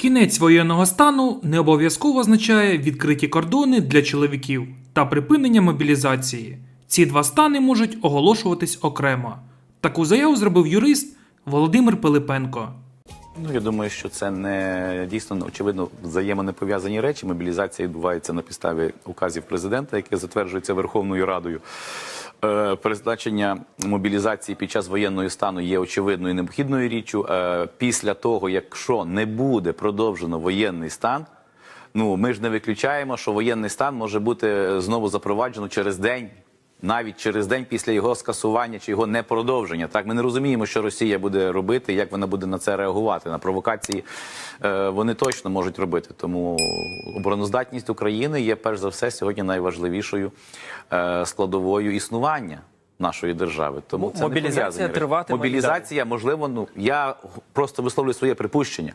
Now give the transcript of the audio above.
Кінець воєнного стану не обов'язково означає відкриті кордони для чоловіків та припинення мобілізації. Ці два стани можуть оголошуватись окремо. Таку заяву зробив юрист Володимир Пилипенко. Ну, я думаю, що це не дійсно ну, очевидно взаємно пов'язані речі. Мобілізація відбувається на підставі указів президента, яке затверджується Верховною Радою. Е, призначення мобілізації під час воєнного стану є очевидною і необхідною річчю. Е, після того, якщо не буде продовжено воєнний стан. Ну, ми ж не виключаємо, що воєнний стан може бути знову запроваджено через день, навіть через день після його скасування чи його непродовження. Так, ми не розуміємо, що Росія буде робити, як вона буде на це реагувати. На провокації е, вони точно можуть робити. Тому обороноздатність України є перш за все сьогодні найважливішою е, складовою існування. Нашої держави, тому М- це не мобілізація речі. триватиме Мобілізація, можливо, ну я просто висловлюю своє припущення.